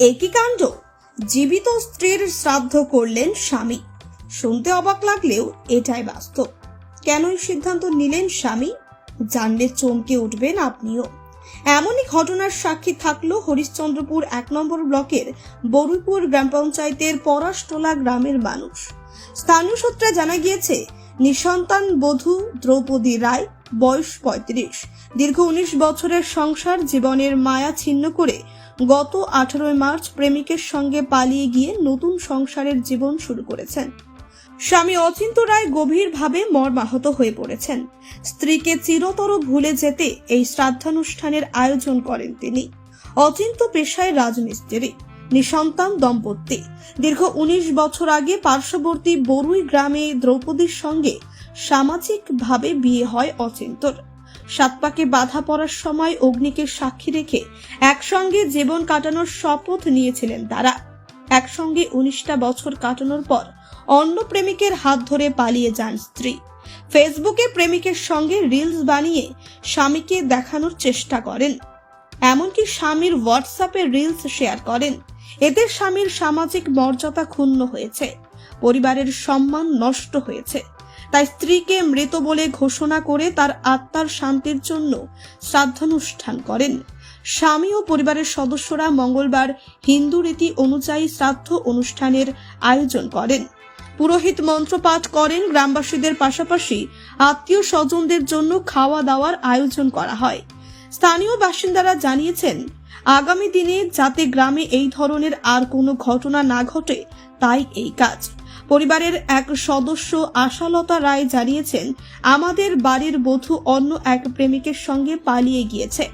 একই কাণ্ড। জীবিত স্ত্রীর শ্রাদ্ধ করলেন স্বামী। শুনতে অবাক লাগলেও এটাই বাস্তব। কেন সিদ্ধান্ত নিলেন স্বামী? জানলে চমকে উঠবেন আপনিও। এমনই ঘটনার সাক্ষী থাকল হরিশ্চন্দ্রপুর এক নম্বর ব্লকের বরুইপুর গ্রাম পঞ্চায়েতের পরাশটোলা গ্রামের মানুষ। স্থানীয় সূত্রে জানা গিয়েছে, নিঃসন্তান বধূ দ্রৌপদী রায়, বয়স পঁয়ত্রিশ। দীর্ঘ উনিশ বছরের সংসার জীবনের মায়া ছিন্ন করে গত আঠারোই মার্চ প্রেমিকের সঙ্গে পালিয়ে গিয়ে নতুন সংসারের জীবন শুরু করেছেন। স্বামী অচিন্ত রায় গভীরভাবে মর্মাহত হয়ে পড়েছেন। স্ত্রীকে চিরতর ভুলে যেতে এই শ্রাদ্ধানুষ্ঠানের আয়োজন করেন তিনি। অচিন্ত পেশায় রাজমিস্ত্রি, নিঃসন্তান দম্পতি। দীর্ঘ উনিশ বছর আগে পার্শ্ববর্তী বরুই গ্রামে দ্রৌপদীর সঙ্গে সামাজিকভাবে বিয়ে হয় অচিন্তর। সাত পাকে বাধা পড়ার সময় অগ্নিকে সাক্ষী রেখে একসঙ্গে জীবন কাটানোর শপথ নিয়েছিলেন তারা। একসঙ্গে উনিশটা বছর কাটানোর পর অন্য প্রেমিকের হাত ধরে পালিয়ে যান স্ত্রী। ফেসবুকে প্রেমিকের সঙ্গে রিলস বানিয়ে স্বামীকে দেখানোর চেষ্টা করেন। এমনকি স্বামীর হোয়াটসঅ্যাপে রিলস শেয়ার করেন। এতে স্বামীর সামাজিক মর্যাদা ক্ষুণ্ণ হয়েছে। পরিবারের সম্মান নষ্ট হয়েছে। তাই স্ত্রীকে মৃত বলে ঘোষণা করে তার আত্মার শান্তির জন্য শ্রাদ্ধানুষ্ঠান করেন। স্বামী ও পরিবারের সদস্যরা মঙ্গলবার হিন্দু রীতি অনুযায়ী শ্রাদ্ধ অনুষ্ঠানের আয়োজন করেন। পুরোহিত মন্ত্রপাঠ করেন গ্রামবাসীদের পাশাপাশি আত্মীয় স্বজনদের জন্য খাওয়া দাওয়ার আয়োজন করা হয়। স্থানীয় বাসিন্দারা জানিয়েছেন, আগামী দিনে যাতে গ্রামে এই ধরনের আর কোনো ঘটনা না ঘটে, তাই এই কাজ। পরিবারের এক সদস্য আশালতা রায় জানিয়েছেন, আমাদের বাড়ির বধূ অন্য এক প্রেমিকের সঙ্গে পালিয়ে গিয়েছে।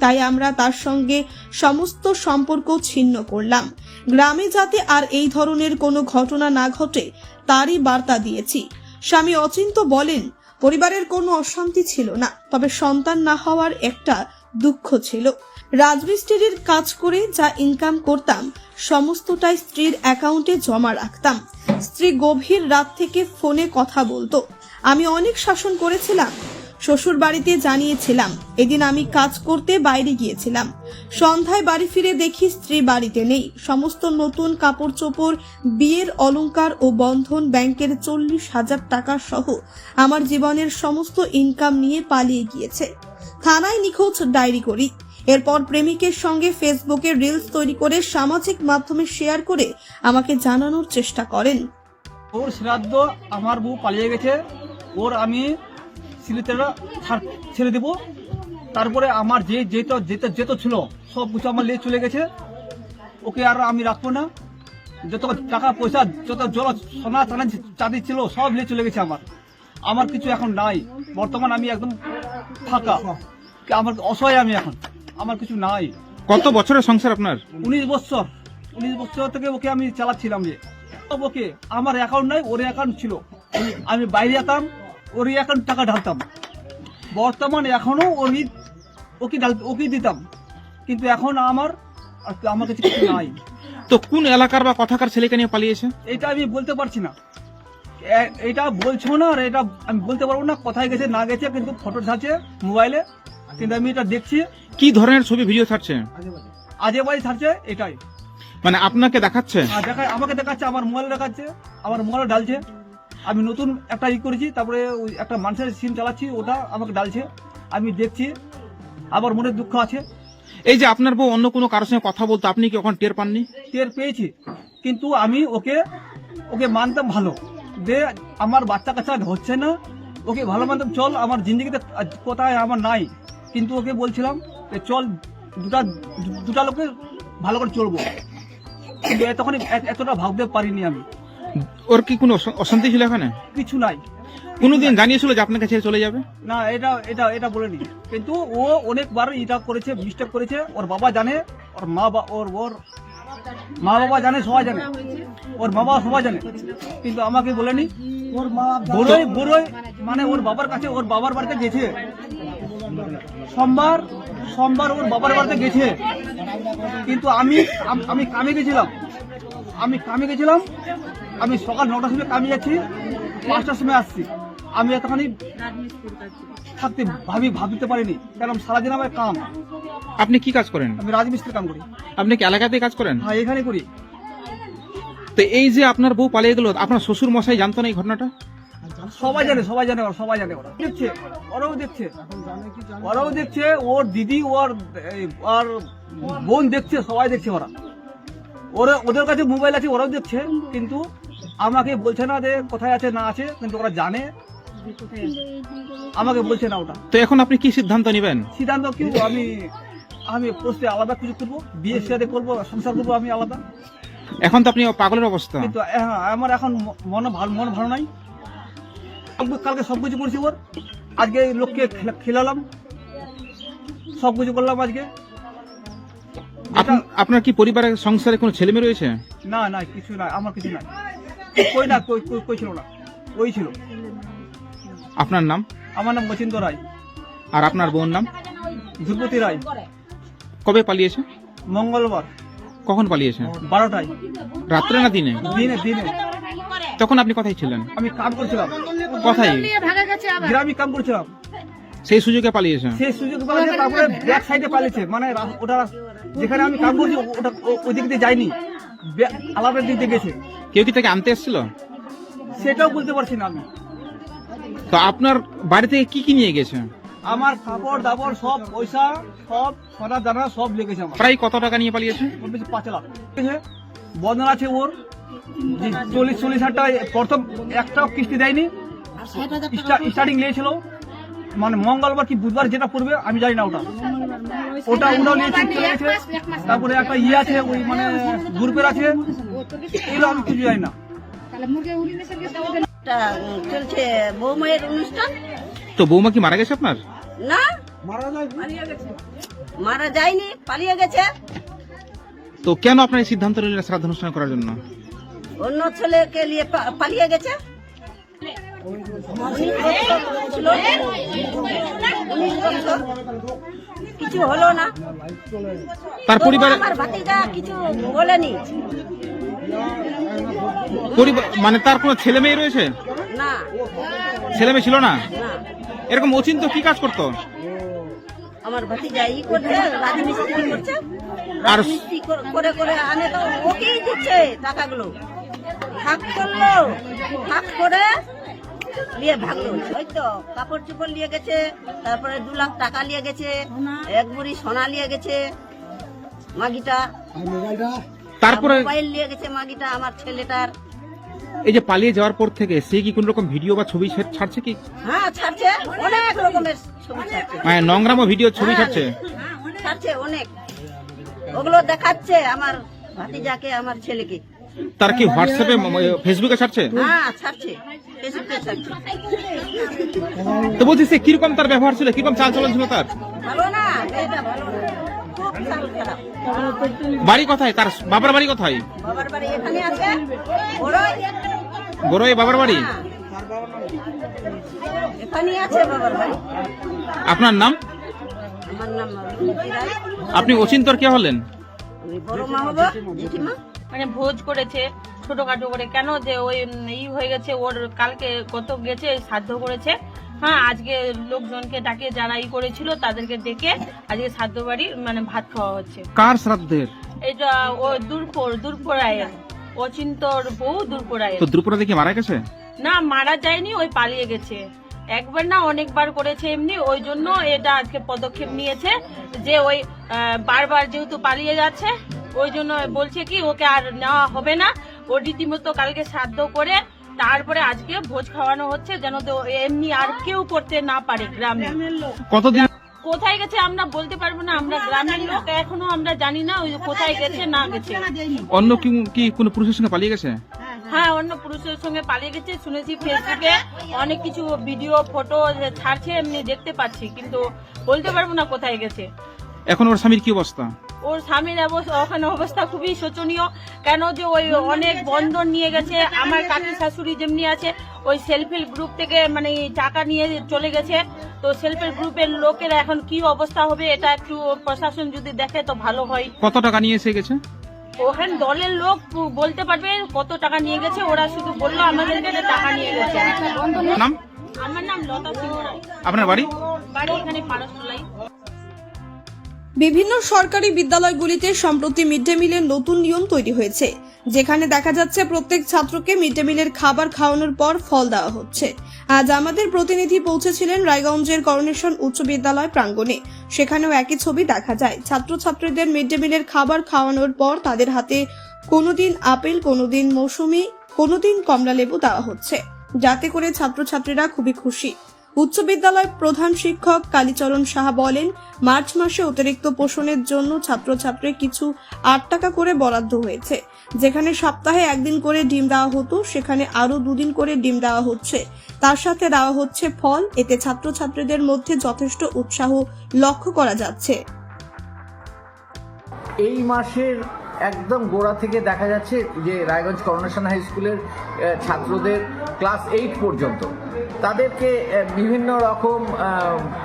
তাই আমরা তার সঙ্গে সমস্ত সম্পর্ক ছিন্ন করলাম। গ্রামে যাতে আর এই ধরনের কোনো ঘটনা না ঘটে, তারই বার্তা দিয়েছি। স্বামী অচিন্ত বলেন, পরিবারের কোনো অশান্তি ছিল না, তবে সন্তান না হওয়ার একটা দুঃখ ছিল। রাজমিস্ত্রির কাজ করে যা ইনকাম করতাম, সমস্তটাই স্ত্রীর অ্যাকাউন্টে জমা রাখতাম। স্ত্রী গভীর রাত থেকে ফোনে কথা বলতো। আমি অনেক শাসন করেছিলাম। শ্বশুর বাড়িতে জানিয়েছিলাম, এদিন আমি কাজ করতে বাইরে গিয়েছিলাম। সন্ধ্যায় বাড়ি ফিরে দেখি স্ত্রী বাড়িতে নেই। সমস্ত নতুন কাপড় চোপড় বিয়ের অলংকার ও বন্ধন ব্যাংকের চল্লিশ হাজার টাকা সহ আমার জীবনের সমস্ত ইনকাম নিয়ে পালিয়ে গিয়েছে। থানায় নিখোঁজ ডায়েরি করি। এরপর প্রেমিকের সঙ্গে ফেসবুকে রিলস তৈরি করে সামাজিক মাধ্যমে শেয়ার করে আমাকে জানানোর চেষ্টা করেন। ওর শ্রাদ্ধ আমার বউ পালিয়ে গেছে। ওর আমি ছেড়ে দেবো। তারপরে আমার যে যেত যেতে যেত ছিল, সব কিছু আমার নিয়ে চলে গেছে। ওকে আর আমি রাখব না। যত টাকা পয়সা, যত জল, সোনা চানা চাঁদি ছিল, সব নিয়ে চলে গেছে আমার। আমার কিছু এখন নাই। বর্তমান আমি একদম ফাঁকা। আমার অসহায় আমি এখন। আমার কিছু নাই। কত বছরের সংসার আপনার? উনিশ বছর। উনিশ বছর থেকে ওকে আমি চালাচ্ছিলাম যে। ওকে আমার অ্যাকাউন্ট নাই ওর অ্যাকাউন্ট ছিল। আমি বাইরে যেতাম ওর অ্যাকাউন্ট টাকা ঢালতাম। বর্তমান এখনও ওই ওকে ঢাল ওকে দিতাম। কিন্তু এখন আমার আমার কাছে কিছু নাই। তো কোন এলাকার বা কথাকার ছেলেকে নিয়ে পালিয়েছে? এটা আমি বলতে পারছি না। এটা বলছো না আর এটা আমি বলতে পারব না কোথায় গেছে না গেছে কিন্তু ফটো ছাড়ছে মোবাইলে। কিন্তু আমি এটা দেখছি। কি ধরনের ছবি ভিডিও ছাড়ছে? আজে বাজে ছাড়ছে এটাই। মানে আপনাকে দেখাচ্ছে? আর দেখা আমাকে দেখাচ্ছে আমার মোবাইল দেখাচ্ছে আমার মোবাইল ডালছে আমি নতুন একটা ই করেছি তারপরে ওই একটা মানুষের সিম চালাচ্ছি ওটা আমাকে ডালছে আমি দেখছি আবার মনে দুঃখ আছে। এই যে আপনার বউ অন্য কোনো কারোর সঙ্গে কথা বলতো আপনি কি ওখানে টের পাননি? টের পেয়েছি কিন্তু আমি ওকে ওকে মানতাম ভালো। যে আমার বাচ্চা কাচ্চা হচ্ছে না ওকে ভালো মানতাম চল আমার জিন্দগিতে কোথায় আমার নাই। কিন্তু ওকে বলছিলাম যে চল দুটা দুটা লোকে ভালো করে চলবো কিন্তু তখন এতটা ভাবতে পারিনি আমি। ওর কি কোনো অশান্তি ছিল এখানে? কিছু নাই। কোনোদিন জানিয়েছিল যে আপনাকে ছেড়ে চলে যাবে? না এটা এটা এটা বলেনি। কিন্তু ও অনেকবার এটা করেছে মিস্টেক করেছে। ওর বাবা জানে ওর মা বা ওর ওর মা বাবা জানে সবাই জানে। ওর বাবা সবাই জানে। কিন্তু আমাকে বলেনি ওর মা বড়ই বড়ই মানে ওর বাবার কাছে ওর বাবার বাড়িতে গেছে। সোমবার সোমবার ওর বাবার বাড়িতে গেছে। কিন্তু আমি আমি কামে গেছিলাম। আমি কামে গেছিলাম। আমি সকাল নটার সময় কামে যাচ্ছি পাঁচটার সময় আসছি। আমি এতখানি থাকতে ভাবি ভাবতে পারিনি কারণ সারাদিন আমার কাম। আপনি কি কাজ করেন? আমি রাজমিস্ত্রি কাম করি। আপনি কি এলাকাতে কাজ করেন? হ্যাঁ এখানে করি। তো এই যে আপনার বউ পালিয়ে গেল আপনার শ্বশুর মশাই জানতো না এই ঘটনাটা? সবাই জানে সবাই জানে ওরা সবাই জানে ওরা। দেখছে ওরাও দেখছে ওরাও দেখছে ওর দিদি ওর ওর বোন দেখছে সবাই দেখছে ওরা। ওরা ওদের কাছে মোবাইল আছে ওরাও দেখছে কিন্তু আমাকে বলছে না যে কোথায় আছে না আছে কিন্তু ওরা জানে। আমাকে বলছে না ওটা। তো এখন আপনি কি সিদ্ধান্ত নেবেন? সিদ্ধান্ত কি আমি আমি পোস্টে আলাদা কিছু করব বিয়ে সাথে করব সংসার করব আমি আলাদা। এখন তো আপনি পাগলের অবস্থা। কিন্তু হ্যাঁ আমার এখন মন ভালো মন ভালো নাই। কালকে সব কিছু করছি ওর। আজকে লোককে খেলা- খেলালাম। সব কিছু করলাম আজকে। আপ- আপনার কি পরিবারের সংসারে কোনো ছেলে মেয়ে রয়েছে? না না কিছু না আমার কিছু নাই। কই না কই কই- কই ছিল না? ওই ছিল। আপনার নাম? আমার নাম মচিন্দ রায়। আর আপনার বোন নাম? ধ্রুপতি রায়। কবে পালিয়েছে? মঙ্গলবার। কখন পালিয়েছে? বারোটায়। রাত্রে না দিনে? দিনে দিনে। তখন আপনি কোথায় ছিলেন? আমি কাম করছিলাম। কোথায় গ্রামে কাম করছিলাম। সেই সুযোগে পালিয়েছে। সেই সুযোগ পালিয়েছে তারপরে ব্যাক সাইডে পালিয়েছে। মানে ওটা যেখানে আমি কাম করছি ওটা ও- ওই দিক দিয়ে যায়নি। ব্যাক- আলাদা দিক দিয়ে গেছে। কেউ কি তাকে আনতে এসেছিল? সেটাও বলতে পারছি না আমি। তো আপনার বাড়ি থেকে কি কি নিয়ে গেছে? আমার কাপড় দাপড় সব পয়সা সব সোনা দানা সব লেগেছে আমার। প্রায় কত টাকা নিয়ে পালিয়েছে? পাঁচ লাখ। ঠিক আছে? বন্ধন আছে ওর। চল্লিশ চল্লিশ হাজার টাকা প্রথম একটাও কিস্তি দেয়নি। স্টার্টিং নিয়েছিল। মানে মঙ্গলবার কি বুধবার যেটা পড়বে আমি জানি না ওটা। ওটা ওটাও চলে গেছে তারপরে একটা ইয়ে আছে ওই মানে গ্রুপের আছে। এগুলো আমি কিছু জানি না। চলছে বৌমায়ের অনুষ্ঠান। তো বৌমা কি মারা গেছে আপনার? না। মারা যায়নি পালিয়ে গেছে। তো কেন আপনার এই সিদ্ধান্ত নিলেন শ্রাদ্ধ অনুষ্ঠান করার জন্য? অন্য ছেলেকে নিয়ে পালিয়ে গেছে। কিছু হলো না। তার পরিবারে আমার ভাতিজা কিছু বলেনি। মানে তার কোনো ছেলে মেয়ে রয়েছে? না। ছেলে মেয়ে ছিল না? এরকম অচিন্ত কি কাজ করতো? আমার ভাতিজা ই করছে রাজমিস্ত্রি করছে। রাজমিস্ত্রি করে করে আনে তো ওকেই দিচ্ছে টাকাগুলো। ভাগ করল ভাগ করে নিয়ে ভাগলো। ওই তো কাপড় চোপড় নিয়ে গেছে তারপরে দু লাখ টাকা নিয়ে গেছে এক বুড়ি সোনা নিয়ে গেছে মাগিটা। তারপরে মোবাইল নিয়ে গেছে মাগিটা আমার ছেলেটার। এই যে পালিয়ে যাওয়ার পর থেকে সে কি কোন রকম ভিডিও বা ছবি ছাড়ছে কি? হ্যাঁ ছাড়ছে। অনেক রকমের ছবি ছাড়ছে। মানে নোংরাম ভিডিও ছবি ছাড়ছে? ছাড়ছে অনেক। ওগুলো দেখাচ্ছে আমার ভাতিজাকে আমার ছেলেকে। তার কি হোয়াটসঅ্যাপে ফেসবুকে ছাড়ছে? তো বলছি সে কীরকম তার ব্যবহার ছিল? কীরকম চাল চলন ছিল তার? বাড়ি কোথায়? তার বাবার বাড়ি কোথায়? বড়ই। বড়ই বাবার বাড়ি? হ্যাঁ। বাবার বাড়ি। আপনার নাম। আপনি অচিন্তর কে হলেন? বড় মা হব মানে ভোজ করেছে ছোটখাটো করে। কেন যে ওই ই হয়ে গেছে ওর কালকে কত গেছে শ্রাদ্ধ করেছে। হ্যাঁ আজকে লোকজনকে ডাকে যারা ই করেছিল তাদেরকে ডেকে আজকে শ্রাদ্ধ বাড়ি মানে ভাত খাওয়া হচ্ছে। কার শ্রাদ্ধের? এটা ও দূরপুর দূরপুরায়ের অচিন্তর বউ দূরপুরায়ের তো দ্রুপদা দেখে মারা গেছে? না মারা যায়নি ওই পালিয়ে গেছে। একবার না অনেকবার করেছে এমনি ওই জন্য এটা আজকে পদক্ষেপ নিয়েছে যে ওই বারবার যেহেতু পালিয়ে যাচ্ছে ওই জন্য বলছে কি ওকে আর নেওয়া হবে না। ও রীতিমতো কালকে শ্রাদ্ধ করে তারপরে আজকে ভোজ খাওয়ানো হচ্ছে যেন তো এমনি আর কেউ করতে না পারে গ্রামে। কতদিন? কোথায় গেছে আমরা বলতে পারব না আমরা গ্রামের লোক এখনও আমরা জানি না ওই কোথায় গেছে? না গেছে। অন্য কি কি কোনো পুরুষের সঙ্গে পালিয়ে গেছে? হ্যাঁ অন্য পুরুষের সঙ্গে পালিয়ে গেছে শুনেছি ফেসবুকে অনেক কিছু ভিডিও ফটো ছাড়ছে এমনি দেখতে পাচ্ছি কিন্তু বলতে পারব না কোথায় গেছে। এখন ওর স্বামীর কি অবস্থা? ওর স্বামীর ওখানে অবস্থা খুবই শোচনীয়। কেন যে ওই অনেক বন্ধন নিয়ে গেছে আমার কাকি শাশুড়ি যেমনি আছে ওই সেলফ হেল্প গ্রুপ থেকে মানে টাকা নিয়ে চলে গেছে। তো সেলফ হেল্প গ্রুপের লোকের এখন কি অবস্থা হবে এটা একটু প্রশাসন যদি দেখে তো ভালো হয়। কত টাকা নিয়ে এসে গেছে? ওখানে দলের লোক বলতে পারবে কত টাকা নিয়ে গেছে ওরা শুধু বলল আমাদেরকে টাকা নিয়ে গেছে। নাম? আমার নাম লতা সিংহ রায়। আপনার বাড়ি? বাড়ি এখানে পারসলাই। বিভিন্ন সরকারি বিদ্যালয়গুলিতে সম্প্রতি মিড ডে মিলের নতুন নিয়ম তৈরি হয়েছে, যেখানে দেখা যাচ্ছে প্রত্যেক ছাত্রকে মিড ডে মিলের খাবার খাওয়ানোর পর ফল দেওয়া হচ্ছে। আজ আমাদের প্রতিনিধি পৌঁছেছিলেন রায়গঞ্জের করোনেশন উচ্চ বিদ্যালয় প্রাঙ্গণে। সেখানেও একই ছবি দেখা যায়। ছাত্রছাত্রীদের মিড ডে মিলের খাবার খাওয়ানোর পর তাদের হাতে কোনোদিন আপেল, কোনোদিন মৌসুমি, কোনোদিন কমলা লেবু দেওয়া হচ্ছে। যাতে করে ছাত্রছাত্রীরা খুবই খুশি। উচ্চ বিদ্যালয় প্রধান শিক্ষক কালীচরণ সাহা বলেন, মার্চ মাসে অতিরিক্ত পোষণের জন্য ছাত্রছাত্রী কিছু আট টাকা করে বরাদ্দ হয়েছে। যেখানে সপ্তাহে একদিন করে ডিম দেওয়া হতো, সেখানে আরও দুদিন করে ডিম দেওয়া হচ্ছে। তার সাথে দেওয়া হচ্ছে ফল, এতে ছাত্রছাত্রীদের মধ্যে যথেষ্ট উৎসাহ লক্ষ্য করা যাচ্ছে। এই মাসের একদম গোড়া থেকে দেখা যাচ্ছে যে রায়গঞ্জ করোনেশন হাই স্কুলের ছাত্রদের ক্লাস এইট পর্যন্ত। তাদেরকে বিভিন্ন রকম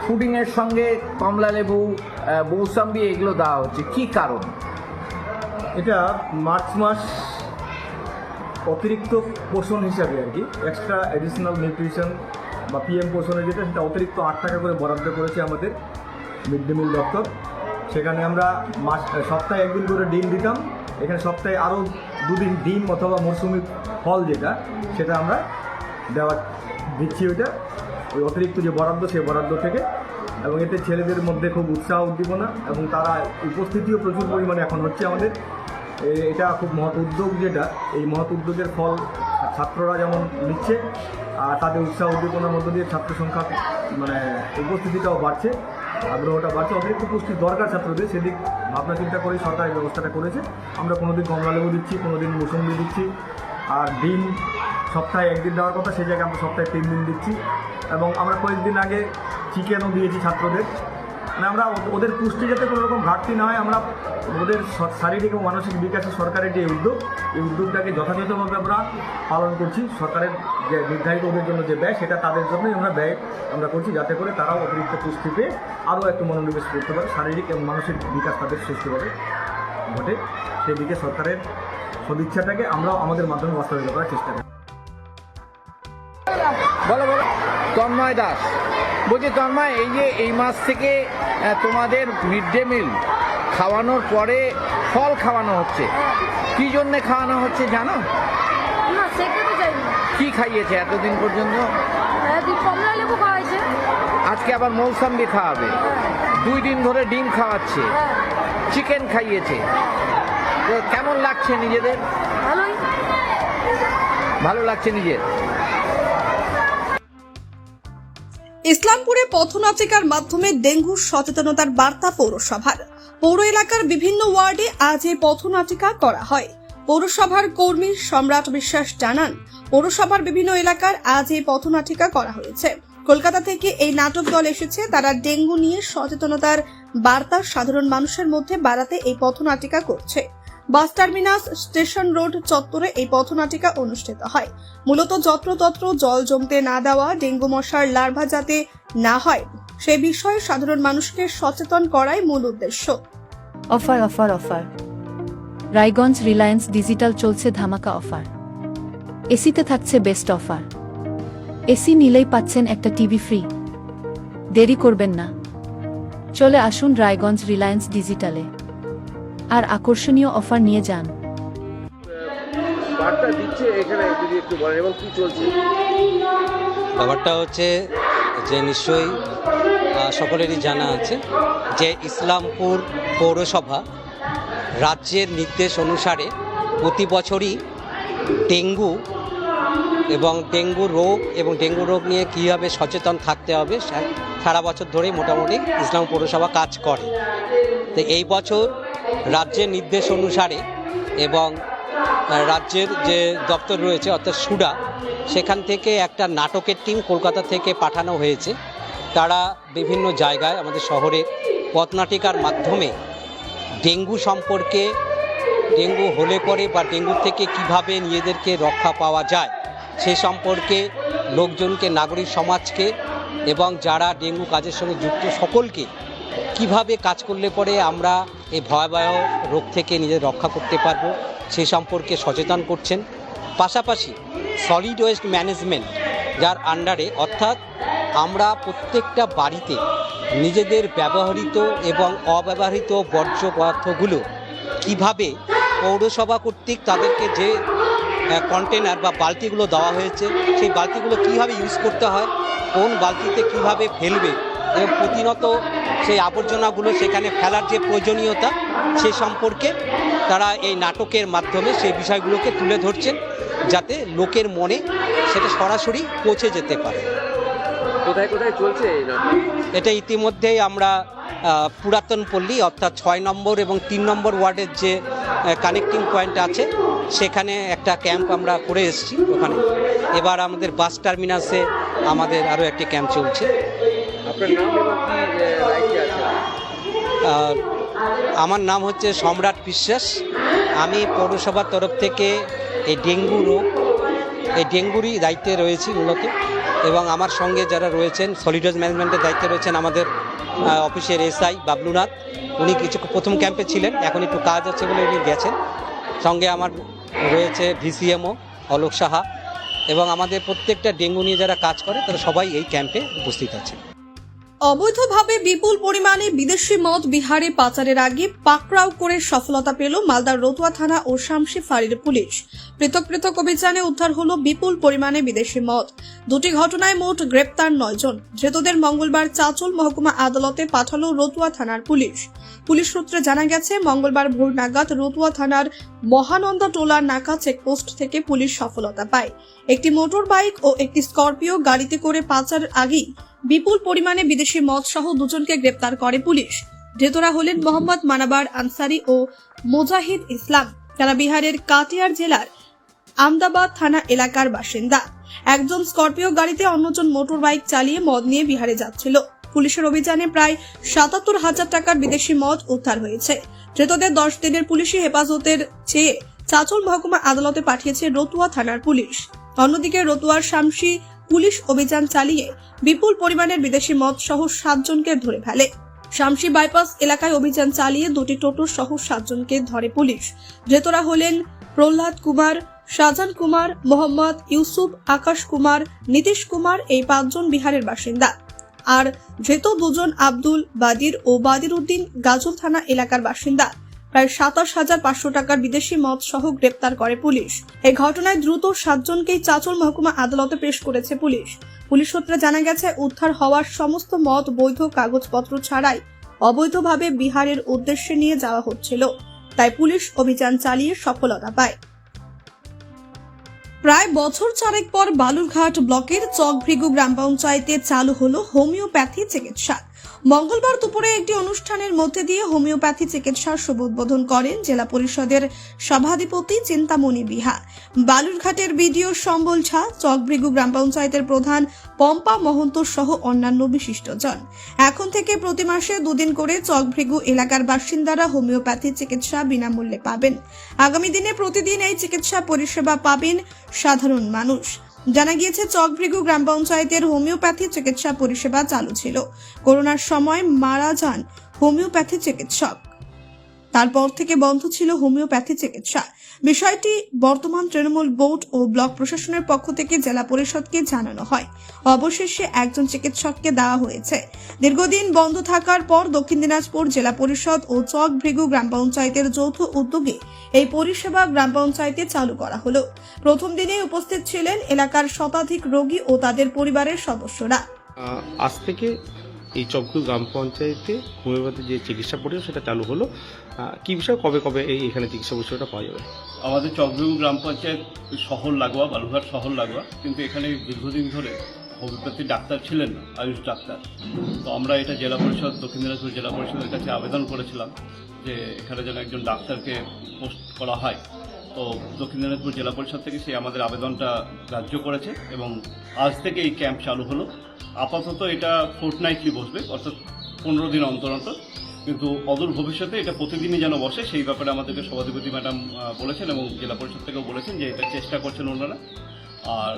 ফুডিংয়ের সঙ্গে কমলা লেবু মৌসাম্বি এগুলো দেওয়া হচ্ছে। কি কারণ? এটা মার্চ মাস অতিরিক্ত পোষণ হিসাবে আর কি এক্সট্রা অ্যাডিশনাল নিউট্রিশন বা পিএম পোষণের যেটা, সেটা অতিরিক্ত আট টাকা করে বরাদ্দ করেছে আমাদের মিড ডে মিল দপ্তর সেখানে আমরা মাস সপ্তাহে একদিন করে ডিম দিতাম। এখানে সপ্তাহে আরও দুদিন ডিম অথবা মরশুমি ফল যেটা, সেটা আমরা দেওয়া দিচ্ছি ওইটা। ওই অতিরিক্ত যে বরাদ্দ, সেই বরাদ্দ থেকে। এবং এতে ছেলেদের মধ্যে খুব উৎসাহ, উদ্দীপনা এবং তারা উপস্থিতিও প্রচুর পরিমাণে এখন হচ্ছে আমাদের। এটা খুব মহৎ উদ্যোগ যেটা, এই মহৎ উদ্যোগের ফল ছাত্ররা যেমন নিচ্ছে, আর তাদের উৎসাহ, উদ্দীপনার মধ্য দিয়ে ছাত্র সংখ্যা মানে উপস্থিতিটাও বাড়ছে। আগ্রহটা বাড়ছে, অতিরিক্ত পুষ্টির দরকার ছাত্রদের, সেদিক ভাবনা চিন্তা করে সরকার এই ব্যবস্থাটা করেছে। আমরা কোনোদিন কমলা লেবু দিচ্ছি, কোনোদিন মৌসুমি দিচ্ছি, আর ডিম সপ্তাহে একদিন দেওয়ার কথা সেই জায়গায় আমরা সপ্তাহে তিন দিন দিচ্ছি। এবং আমরা কয়েকদিন আগে চিকেনও দিয়েছি ছাত্রদের। মানে আমরা ওদের পুষ্টি যাতে কোনো রকম ঘাটতি না হয়, আমরা ওদের শারীরিক এবং মানসিক বিকাশে সরকারের যে উদ্যোগ, এই উদ্যোগটাকে যথাযথভাবে আমরা পালন করছি। সরকারের যে নির্ধারিত ওদের জন্য যে ব্যয়, সেটা তাদের জন্যই আমরা ব্যয় আমরা করছি, যাতে করে তারাও অতিরিক্ত পুষ্টি পেয়ে আরও একটু মনোনিবেশ করতে পারে। শারীরিক এবং মানসিক বিকাশ তাদের সুষ্ঠুভাবে ঘটে সেদিকে সরকারের সদিচ্ছাটাকে আমরাও আমাদের মাধ্যমে বাস্তবায়িত করার চেষ্টা করি বলো বলো। তন্ময় দাস। বলছি তন্ময় এই যে এই মাস থেকে তোমাদের মিড ডে মিল খাওয়ানোর পরে ফল খাওয়ানো হচ্ছে। কি জন্যে খাওয়ানো হচ্ছে জানো? কি খাইয়েছে এতদিন পর্যন্ত? আজকে আবার মৌসাম্বি খাওয়াবে। দুই দিন ধরে ডিম খাওয়াচ্ছে। হ্যাঁ। চিকেন খাইয়েছে। তো কেমন লাগছে নিজেদের? ভালো লাগছে নিজের? ইসলামপুরে পথনাটিকার মাধ্যমে ডেঙ্গু সচেতনতার বার্তা পৌরসভার। পৌর এলাকার বিভিন্ন ওয়ার্ডে আজ এই পথনাটিকা করা হয়। পৌরসভার কর্মী সম্রাট বিশ্বাস জানান, পৌরসভার বিভিন্ন এলাকার আজ এই পথনাটিকা করা হয়েছে। কলকাতা থেকে এই নাটক দল এসেছে, তারা ডেঙ্গু নিয়ে সচেতনতার বার্তা সাধারণ মানুষের মধ্যে বাড়াতে এই পথনাটিকা করছে। বাস টার্মিনাস স্টেশন রোড চত্বরে এই পথনাটিকা অনুষ্ঠিত হয়। মূলত যত্রতত্র জল জমতে না দেওয়া, ডেঙ্গু মশার লার্ভা যাতে না হয়, সে বিষয়ে সাধারণ মানুষকে সচেতন করাই মূল উদ্দেশ্য। Offer offer offer. Raiganj Reliance digital চলছে ধামাকা অফার। এসিতে থাকছে বেস্ট অফার। এসি নিলেই পাচ্ছেন একটা টিভি ফ্রি। দেরি করবেন না। চলে আসুন রায়গঞ্জ রিলায়েন্স ডিজিটালে। আর আকর্ষণীয় অফার নিয়ে যান। বার্তা দিচ্ছে এখানে যদি একটু বলেন এবং কি চলছে? ব্যাপারটা হচ্ছে যে নিশ্চয়ই সকলেরই জানা আছে যে ইসলামপুর পৌরসভা রাজ্যের নির্দেশ অনুসারে প্রতি বছরই ডেঙ্গু এবং ডেঙ্গু রোগ এবং ডেঙ্গু রোগ নিয়ে কীভাবে সচেতন থাকতে হবে সারা বছর ধরেই মোটামুটি ইসলাম পৌরসভা কাজ করে। তো এই বছর রাজ্যের নির্দেশ অনুসারে এবং রাজ্যের যে দপ্তর রয়েছে, অর্থাৎ সুডা, সেখান থেকে একটা নাটকের টিম কলকাতা থেকে পাঠানো হয়েছে। তারা বিভিন্ন জায়গায় আমাদের শহরে পথনাটিকার মাধ্যমে ডেঙ্গু সম্পর্কে, ডেঙ্গু হলে পরে বা ডেঙ্গু থেকে কীভাবে নিজেদেরকে রক্ষা পাওয়া যায়, সে সম্পর্কে লোকজনকে, নাগরিক সমাজকে এবং যারা ডেঙ্গু কাজের সঙ্গে যুক্ত, সকলকে কীভাবে কাজ করলে পরে আমরা এই ভয়াবহ রোগ থেকে নিজেদের রক্ষা করতে পারব সে সম্পর্কে সচেতন করছেন। পাশাপাশি সলিড ওয়েস্ট ম্যানেজমেন্ট যার আন্ডারে অর্থাৎ আমরা প্রত্যেকটা বাড়িতে নিজেদের ব্যবহৃত এবং অব্যবহৃত বর্জ্য পদার্থগুলো কীভাবে পৌরসভা কর্তৃক তাদেরকে যে কন্টেনার বা বালতিগুলো দেওয়া হয়েছে। সেই বালতিগুলো কীভাবে ইউজ করতে হয় কোন বালতিতে কীভাবে ফেলবে এবং প্রতিনত সেই আবর্জনাগুলো সেখানে ফেলার যে প্রয়োজনীয়তা সে সম্পর্কে তারা এই নাটকের মাধ্যমে সেই বিষয়গুলোকে তুলে ধরছেন যাতে লোকের মনে সেটা সরাসরি পৌঁছে যেতে পারে। কোথায় কোথায় চলছে এটা ইতিমধ্যেই আমরা পুরাতন পল্লী অর্থাৎ ছয় নম্বর এবং তিন নম্বর ওয়ার্ডের যে কানেক্টিং পয়েন্ট আছে সেখানে একটা ক্যাম্প আমরা করে এসেছি ওখানে। এবার আমাদের বাস টার্মিনাসে আমাদের আরও একটি ক্যাম্প চলছে। আমার নাম হচ্ছে সম্রাট বিশ্বাস। আমি পৌরসভার তরফ থেকে এই ডেঙ্গু রোগ এই ডেঙ্গুরই দায়িত্বে রয়েছি মূলত। এবং আমার সঙ্গে যারা রয়েছেন সলিডাস ম্যানেজমেন্টের দায়িত্বে রয়েছেন আমাদের অফিসের এসআই বাবলুনাথ। উনি কিছু প্রথম ক্যাম্পে ছিলেন এখন একটু কাজ আছে বলে উনি গেছেন। সঙ্গে আমার রয়েছে ভিসিএমও অলোক সাহা এবং আমাদের প্রত্যেকটা ডেঙ্গু নিয়ে যারা কাজ করে, তারা সবাই এই ক্যাম্পে উপস্থিত আছে। অবৈধভাবে বিপুল পরিমাণে বিদেশি মদ বিহারে পাচারের আগে পাকড়াও করে সফলতা পেল মালদার রতুয়া থানা ও শামসি ফাঁড়ির পুলিশ। পৃথক পৃথক অভিযানে উদ্ধার হলো বিপুল পরিমাণে বিদেশি মদ। দুটি ঘটনায় মোট গ্রেপ্তার নয় জন। ধৃতদের মঙ্গলবার চাচল মহকুমা আদালতে পাঠালো রতুয়া থানার পুলিশ। পুলিশ সূত্রে জানা গেছে, মঙ্গলবার ভোর নাগাদ রতুয়া থানার মহানন্দা টোলা নাকা চেকপোস্ট থেকে পুলিশ সফলতা পায়। একটি মোটর বাইক ও একটি স্করপিও গাড়িতে করে পাচার আগেই বিপুল পরিমাণে বিদেশি মদ সহ দুজনকে গ্রেপ্তার করে পুলিশ। ধৃতরা হলেন মোহাম্মদ মানাবার আনসারি ও মোজাহিদ ইসলাম। তারা বিহারের কাটিয়ার জেলার আমদাবাদ থানা এলাকার বাসিন্দা। একজন স্করপিও গাড়িতে অন্যজন মোটর বাইক চালিয়ে মদ নিয়ে বিহারে যাচ্ছিল। পুলিশের অভিযানে প্রায় সাতাত্তর হাজার টাকার বিদেশি মদ উদ্ধার হয়েছে। ধৃতদের দশ দিনের পুলিশি হেফাজতের চেয়ে চাচল মহকুমা আদালতে পাঠিয়েছে রতুয়া থানার পুলিশ। অন্যদিকে রতুয়ার শামসি পুলিশ অভিযান চালিয়ে বিপুল পরিমাণের বিদেশি মদ সহ সাতজনকে ধরে ফেলে। শামসি বাইপাস এলাকায় অভিযান চালিয়ে দুটি টোটো সহ সাতজনকে ধরে পুলিশ। ধৃতরা হলেন প্রহ্লাদ কুমার শাহজান কুমার, মোহাম্মদ ইউসুফ, আকাশ কুমার, নীতিশ কুমার এই পাঁচজন বিহারের বাসিন্দা। আর ধৃত দুজন আব্দুল বাদির ও বাদির উদ্দিন গাজল থানা এলাকার বাসিন্দা। প্রায় সাতাশ হাজার পাঁচশো টাকার বিদেশি মদ সহ গ্রেপ্তার করে পুলিশ। এই ঘটনায় দ্রুত সাতজনকেই চাচল মহকুমা আদালতে পেশ করেছে পুলিশ। পুলিশ সূত্রে জানা গেছে, উদ্ধার হওয়ার সমস্ত মদ বৈধ কাগজপত্র ছাড়াই অবৈধভাবে বিহারের উদ্দেশ্যে নিয়ে যাওয়া হচ্ছিল। তাই পুলিশ অভিযান চালিয়ে সফলতা পায়। প্রায় বছর চারেক পর বালুরঘাট ব্লকের চকভৃগু গ্রাম পঞ্চায়েতে চালু হলো হোমিওপ্যাথি চিকিৎসা। মঙ্গলবার দুপুরে একটি অনুষ্ঠানের মধ্যে দিয়ে হোমিওপ্যাথি চিকিৎসার শুভ উদ্বোধন করেন জেলা পরিষদের সভাধিপতি চিন্তামণি বিহা। বালুরঘাটের বিডিও সম্বল ঝা, চকভৃগু গ্রাম পঞ্চায়েতের প্রধান পম্পা মহন্ত সহ অন্যান্য বিশিষ্টজন। এখন থেকে প্রতি মাসে দুদিন করে চকভৃগু এলাকার বাসিন্দারা হোমিওপ্যাথি চিকিৎসা বিনামূল্যে পাবেন। আগামী দিনে প্রতিদিন এই চিকিৎসা পরিষেবা পাবেন সাধারণ মানুষ। জানা গিয়েছে, চকভৃগু গ্রাম পঞ্চায়েতের হোমিওপ্যাথি চিকিৎসা পরিষেবা চালু ছিল। করোনার সময় মারা যান হোমিওপ্যাথি চিকিৎসক। তারপর থেকে বন্ধ ছিল হোমিওপ্যাথি চিকিৎসা। বিষয়টি বর্তমান তৃণমূল বোর্ড ও ব্লক প্রশাসনের পক্ষ থেকে জেলা পরিষদকে জানানো হয়। অবশেষে একজন চিকিৎসককে দেওয়া হয়েছে। দীর্ঘদিন বন্ধ থাকার পর দক্ষিণ দিনাজপুর জেলা পরিষদ ও চক ভৃগু গ্রাম পঞ্চায়েতের যৌথ উদ্যোগে এই পরিষেবা গ্রাম পঞ্চায়েতে চালু করা হলো। প্রথম দিনে উপস্থিত ছিলেন এলাকার শতাধিক রোগী ও তাদের পরিবারের সদস্যরা। আজ থেকে এই চকগুল গ্রাম পঞ্চায়েতে হোমিওপ্যাথি যে চিকিৎসা পরিষেবা সেটা চালু হলো। কি বিষয়? কবে কবে এই এখানে চিকিৎসা পরিষেবাটা পাওয়া যাবে? আমাদের চকবিউ গ্রাম পঞ্চায়েত শহর লাগোয়া বালুঘাট শহর লাগোয়া, কিন্তু এখানে দীর্ঘদিন ধরে হোমিওপ্যাথি ডাক্তার ছিলেন আয়ুষ ডাক্তার। তো আমরা এটা জেলা পরিষদ, দক্ষিণ দিনাজপুর জেলা পরিষদের কাছে আবেদন করেছিলাম যে এখানে যেন একজন ডাক্তারকে পোস্ট করা হয়। তো দক্ষিণ দিনাজপুর জেলা পরিষদ থেকে সেই আমাদের আবেদনটা গ্রাহ্য করেছে এবং আজ থেকে এই ক্যাম্প চালু হলো। আপাতত এটা ফোর্টনাইটলি বসবে, অর্থাৎ পনেরো দিন অন্তর অন্তর। কিন্তু অদূর ভবিষ্যতে এটা প্রতিদিনই যেন বসে, সেই ব্যাপারে আমাদেরকে সভাধিপতি ম্যাডাম বলেছেন এবং জেলা পরিষদ থেকেও বলেছেন যে এটা চেষ্টা করছেন ওনারা। আর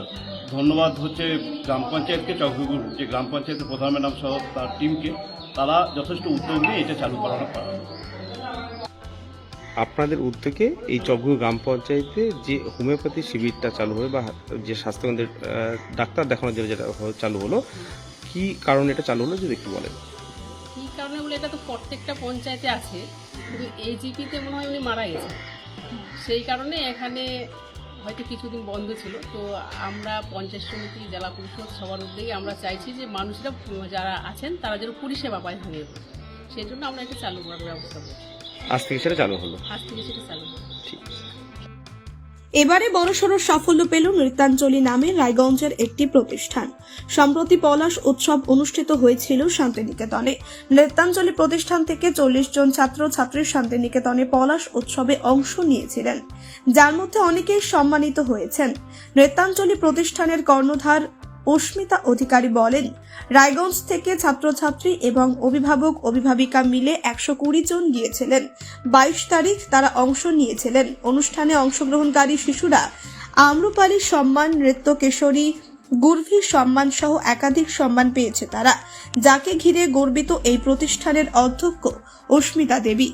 ধন্যবাদ হচ্ছে গ্রাম পঞ্চায়েতকে চকগুগুর যে গ্রাম পঞ্চায়েতের প্রধান ম্যাডাম সহ তার টিমকে, তারা যথেষ্ট উদ্যোগ নিয়ে এটা চালু করানো করা আপনাদের উদ্যোগে এই চকগুলো গ্রাম পঞ্চায়েতে যে হোমিওপ্যাথি শিবিরটা চালু হলো বা যে স্বাস্থ্যকেন্দ্রের ডাক্তার দেখানোর জন্য যেটা চালু হলো, কি কারণে এটা চালু হলো যদি একটু বলেন? কারণে বলে এটা তো প্রত্যেকটা পঞ্চায়েতে আছে কিন্তু এজিপিতে মনে হয় উনি মারা গেছে সেই কারণে এখানে হয়তো কিছুদিন বন্ধ ছিল। তো আমরা পঞ্চায়েত সমিতি জেলা পরিষদ সবার উদ্যোগে আমরা চাইছি যে মানুষরা যারা আছেন তারা যেন পরিষেবা পায় ভেঙে সেই জন্য আমরা এটা চালু করার ব্যবস্থা করছি। আজ থেকে সেটা চালু হলো। আজ থেকে সেটা চালু। হবে। ঠিক আছে। এবারে বড়সড় সাফল্য পেল নৃত্যাঞ্জলি নামে রায়গঞ্জের একটি প্রতিষ্ঠান। সম্প্রতি পলাশ উৎসব অনুষ্ঠিত হয়েছিল শান্তিনিকেতনে। নৃত্যাঞ্জলি প্রতিষ্ঠান থেকে চল্লিশ জন ছাত্র ছাত্রী শান্তিনিকেতনে পলাশ উৎসবে অংশ নিয়েছিলেন। যার মধ্যে অনেকেই সম্মানিত হয়েছেন। নৃত্যাঞ্জলি প্রতিষ্ঠানের কর্ণধার অস্মিতা অধিকারী বলেন রায়গঞ্জ থেকে ছাত্রছাত্রী এবং অভিভাবক অভিভাবিকা মিলে একশো কুড়ি জন গিয়েছিলেন। বাইশ তারিখ তারা অংশ নিয়েছিলেন। অনুষ্ঠানে অংশগ্রহণকারী শিশুরা আম্রপালি সম্মান নৃত্য কেশরী গুরভি সম্মান সহ একাধিক সম্মান পেয়েছে তারা যাকে ঘিরে গর্বিত এই প্রতিষ্ঠানের অধ্যক্ষ অস্মিতা দেবী।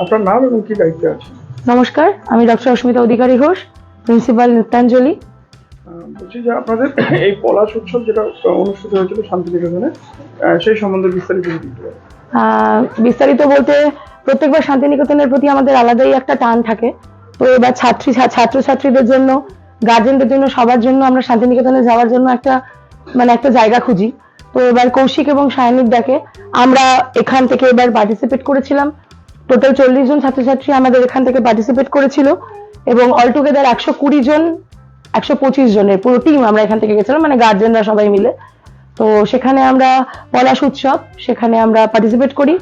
আপনার নাম এবং কি দায়িত্বে আছে নমস্কার আমি ডক্টর অস্মিতা অধিকারী ঘোষ প্রিন্সিপাল নৃত্যাঞ্জলি। বলছি যে আপনাদের এই পলাশ উৎসব যেটা অনুষ্ঠিত হয়েছিল শান্তিনিকেতনে সেই সম্বন্ধে বিস্তারিত বিস্তারিত বলতে প্রত্যেকবার শান্তিনিকেতনের প্রতি আমাদের আলাদাই একটা টান থাকে। তো এবার ছাত্রী ছাত্রছাত্রীদের জন্য, গার্জেনদের জন্য, সবার জন্য আমরা শান্তিনিকেতনে যাওয়ার জন্য একটা মানে একটা জায়গা খুঁজি। তো এবার কৌশিক এবং সায়নির ডাকে আমরা এখান থেকে এবার পার্টিসিপেট করেছিলাম। টোটাল চল্লিশ জন ছাত্রছাত্রী আমাদের এখান থেকে পার্টিসিপেট করেছিল। এবং অলটুগেদার একশো কুড়ি জন একশো পঁচিশ জনের, পুরো টিম আমরা এখান থেকে গেছিলাম মানে গার্জেনরা সবাই মিলে। তো সেখানে আমরা পলাশ উৎসব, সেখানে আমরা পার্টিসিপেট করি।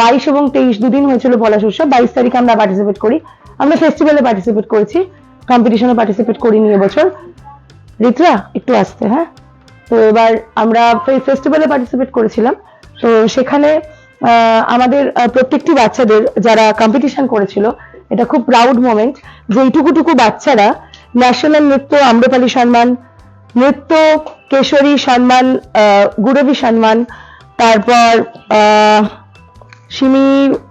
বাইশ এবং তেইশ দুদিন হয়েছিল পলাশ উৎসব, বাইশ তারিখে আমরা পার্টিসিপেট করি। আমরা ফেস্টিভ্যালে পার্টিসিপেট করেছি কম্পিটিশনে পার্টিসিপেট করি করিনি এবছর। রিত্রা, একটু আসতে হ্যাঁ? তো এবার আমরা ফেস্টিভ্যালে পার্টিসিপেট করেছিলাম। তো সেখানে আমাদের প্রত্যেকটি বাচ্চাদের যারা কম্পিটিশন করেছিল, এটা খুব প্রাউড মোমেন্ট যে এইটুকুটুকু বাচ্চারা ন্যাশনাল নৃত্য আম্রপালি সম্মান, নৃত্য কেশরী সম্মান গুরবী সম্মান, তারপর সিমি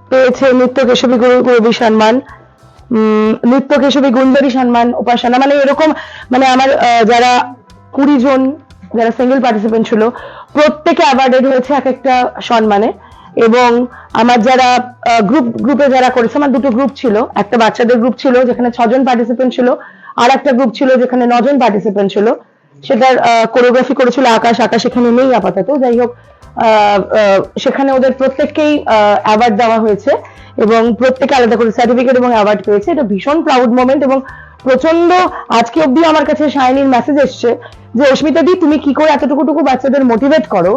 পেয়েছে নৃত্য কেশবী গুরু, গুরবী সম্মান নৃত্য কেশবী গুঞ্জরী সম্মান উপাসনা মানে এরকম মানে আমার যারা কুড়ি জন যারা সিঙ্গেল পার্টিসিপেন্ট ছিল, প্রত্যেকে অ্যাওয়ার্ডেড হয়েছে এক একটা সম্মানে এবং আমার যারা গ্রুপ গ্রুপে যারা করেছে, আমার দুটো গ্রুপ ছিল, একটা বাচ্চাদের গ্রুপ ছিল, যেখানে ছজন পার্টিসিপেন্ট ছিল আর একটা গ্রুপ ছিল যেখানে নজন পার্টিসিপেন্ট ছিল। সেটার কোরিওগ্রাফি করেছিল আকাশ। আকাশ এখানে নেই আপাতত। যাই হোক সেখানে ওদের প্রত্যেককেই অ্যাওয়ার্ড দেওয়া হয়েছে এবং প্রত্যেকে আলাদা করে সার্টিফিকেট এবং অ্যাওয়ার্ড পেয়েছে। এটা ভীষণ প্রাউড মোমেন্ট এবং প্রচণ্ড আজকে অব্দি আমার কাছে শাইনির মেসেজ এসছে যে, অস্মিতা দি, তুমি কি করে এতটুকুটুকু বাচ্চাদের মোটিভেট করো?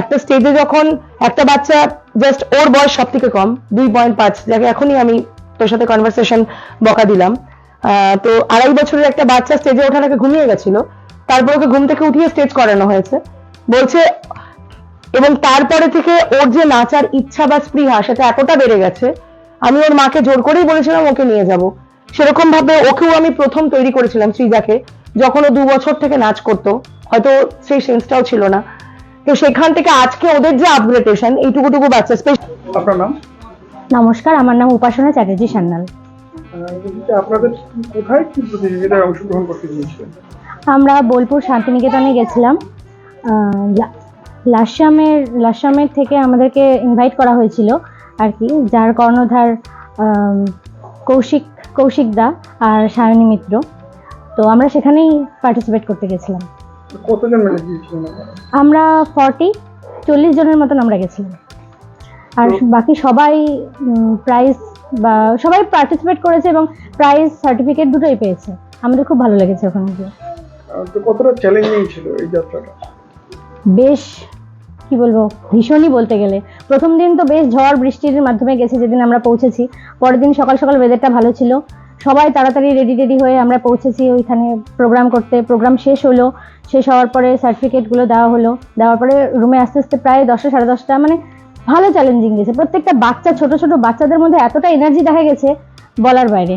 একটা স্টেজে যখন একটা বাচ্চা জাস্ট ওর বয়স সব থেকে কম, দুই পয়েন্ট পাঁচ, যাকে এখনই আমি তোর সাথে কনভারসেশন বকা দিলাম তো আড়াই বছরের একটা বাচ্চা স্টেজে ওঠার আগে ঘুমিয়ে গেছিল। তারপর ওকে ঘুম থেকে উঠিয়ে স্টেজ করানো হয়েছে। বলছে এবং তারপরে থেকে ওর যে নাচার ইচ্ছা বা স্পৃহা সেটা এতটা বেড়ে গেছে আমি ওর মাকে জোর করেই বলেছিলাম ওকে নিয়ে যাব। সেরকম ভাবে ওকেও আমি প্রথম তৈরি করেছিলাম শ্রীজাকে যখন ও দু বছর থেকে নাচ করতো। হয়তো সেই সেন্সটাও ছিল না। তো সেখান থেকে আজকে ওদের যে আপগ্রেডেশন এইটুকুটুকু বাচ্চা স্পেশাল আপনার নাম? নমস্কার আমার নাম উপাসনা চ্যাটার্জি সান্যাল। আপনাদের কোথায় কি প্রতিযোগিতায় অংশগ্রহণ করতে গিয়েছিলেন। আমরা বোলপুর শান্তিনিকেতনে গেছিলাম। আহ, লা- লাসামের লাসামের থেকে আমাদেরকে ইনভাইট করা হয়েছিল আর কি যার কর্ণধার কৌশিক কৌশিক দা আর সায়নী মিত্র। তো আমরা সেখানেই পার্টিসিপেট করতে গেছিলাম। কতজন আমরা ফর্টি চল্লিশ জনের মতন আমরা গেছিলাম। আর বাকি সবাই প্রাইজ সবাই পার্টিসিপেট করেছে এবং প্রাইজ সার্টিফিকেট দুটোই পেয়েছে। আমাদের খুব ভালো লেগেছে ওখানে গিয়ে। তো কতটা চ্যালেঞ্জিং ছিল এই যাত্রাটা? বেশ কি বলব ভীষণই বলতে গেলে। প্রথম দিন তো বেশ ঝড় বৃষ্টির মাধ্যমে গেছে যেদিন আমরা পৌঁছেছি। পরের দিন সকাল সকাল ওয়েদারটা ভালো ছিল। সবাই তাড়াতাড়ি রেডি রেডি হয়ে আমরা পৌঁছেছি ওইখানে প্রোগ্রাম করতে। প্রোগ্রাম শেষ হলো। শেষ হওয়ার পরে সার্টিফিকেটগুলো দেওয়া হলো। দেওয়ার পরে রুমে আস্তে আস্তে প্রায় দশটা সাড়ে দশটা মানে ভালো চ্যালেঞ্জিং গেছে। প্রত্যেকটা বাচ্চা ছোট ছোট বাচ্চাদের মধ্যে এতটা এনার্জি দেখা গেছে বলার বাইরে।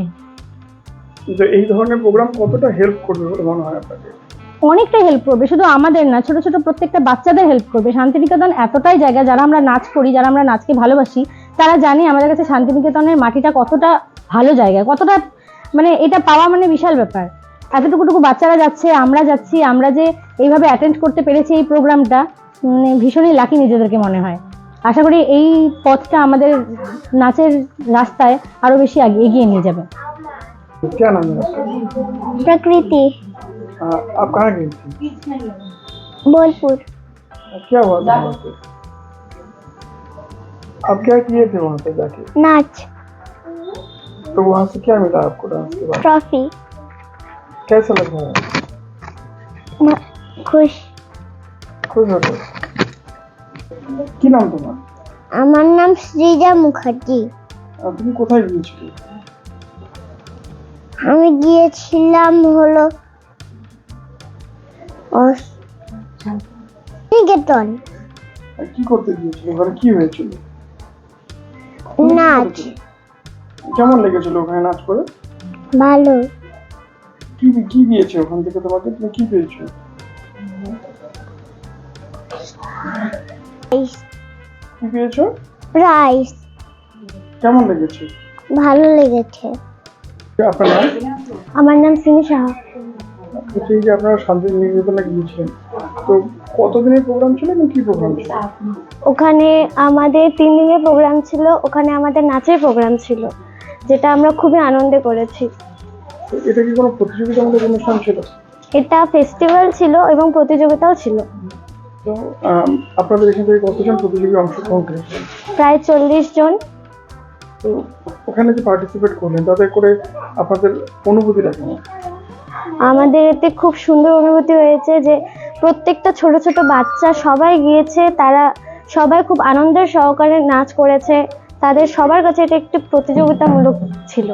যে এই ধরনের প্রোগ্রাম কতটা হেল্প করবে বলে মনে হয় আপনাকে অনেকটাই হেল্প করবে শুধু আমাদের না ছোট ছোট প্রত্যেকটা বাচ্চাদের হেল্প করবে। শান্তিনিকেতন এতটাই জায়গা যারা আমরা নাচ করি যারা আমরা নাচকে ভালোবাসি তারা জানে আমাদের কাছে শান্তিনিকেতনের মাটিটা কতটা ভালো জায়গায় কতটা মানে এটা পাওয়া মানে বিশাল ব্যাপার। এতটুকুটুকু বাচ্চারা যাচ্ছে আমরা যাচ্ছি আমরা যে এইভাবে অ্যাটেন্ড করতে পেরেছি এই প্রোগ্রামটা মানে ভীষণই লাকি নিজেদেরকে মনে হয়। আশা করি এই পথটা আমাদের নাচের রাস্তায় আরো বেশি আগে- এগিয়ে নিয়ে যাবে क्या नाम है आपका প্রকৃতি आ, आप कहाँ गई थी বোলপুর क्या हुआ था वहाँ पे आप क्या किए थे वहाँ पे जाके নাচ तो वहाँ से क्या मिला आपको डांस के बाद ট্রফি कैसा लग रहा है খুশ खुश हो गए কি নাম তোমার? আমার নাম সৃজা মুখার্জি। তুমি কোথায় গিয়েছিলে? আমি গিয়েছিলাম হলো নিকেতন। কি করতে গিয়েছিলে? ওখানে কি হয়েছিল? নাচ। কেমন লেগেছিল ওখানে নাচ করে? ভালো। কি কি দিয়েছে ওখান থেকে তোমাকে? তুমি কি পেয়েছ? কি পেয়েছ? প্রাইস কেমন লেগেছে? ভালো লেগেছে। আপনার নাম? আমার নাম সিমি সাহা হচ্ছে যে আপনারা গিয়েছিলেন। তো কতদিনের প্রোগ্রাম ছিল এবং কি প্রোগ্রাম ছিল? ওখানে আমাদের তিন দিনের প্রোগ্রাম ছিল ওখানে আমাদের নাচের প্রোগ্রাম ছিল যেটা আমরা খুবই আনন্দে করেছি। এটা কি কোনো প্রতিযোগিতামূলক অনুষ্ঠান ছিল? এটা ফেস্টিভ্যাল ছিল এবং প্রতিযোগিতাও ছিল। তো আপনাদের এখান থেকে কতজন প্রতিযোগী অংশগ্রহণ করেছেন? প্রায় চল্লিশ জন। তো ওখানে যে পার্টিসিপেট করলেন তাতে করে আপনাদের অনুভূতিটা কেমন? আমাদের এতে খুব সুন্দর অনুভূতি হয়েছে যে প্রত্যেকটা ছোট ছোট বাচ্চা সবাই গিয়েছে তারা সবাই খুব আনন্দের সহকারে নাচ করেছে। তাদের সবার কাছে এটা একটি প্রতিযোগিতামূলক ছিল।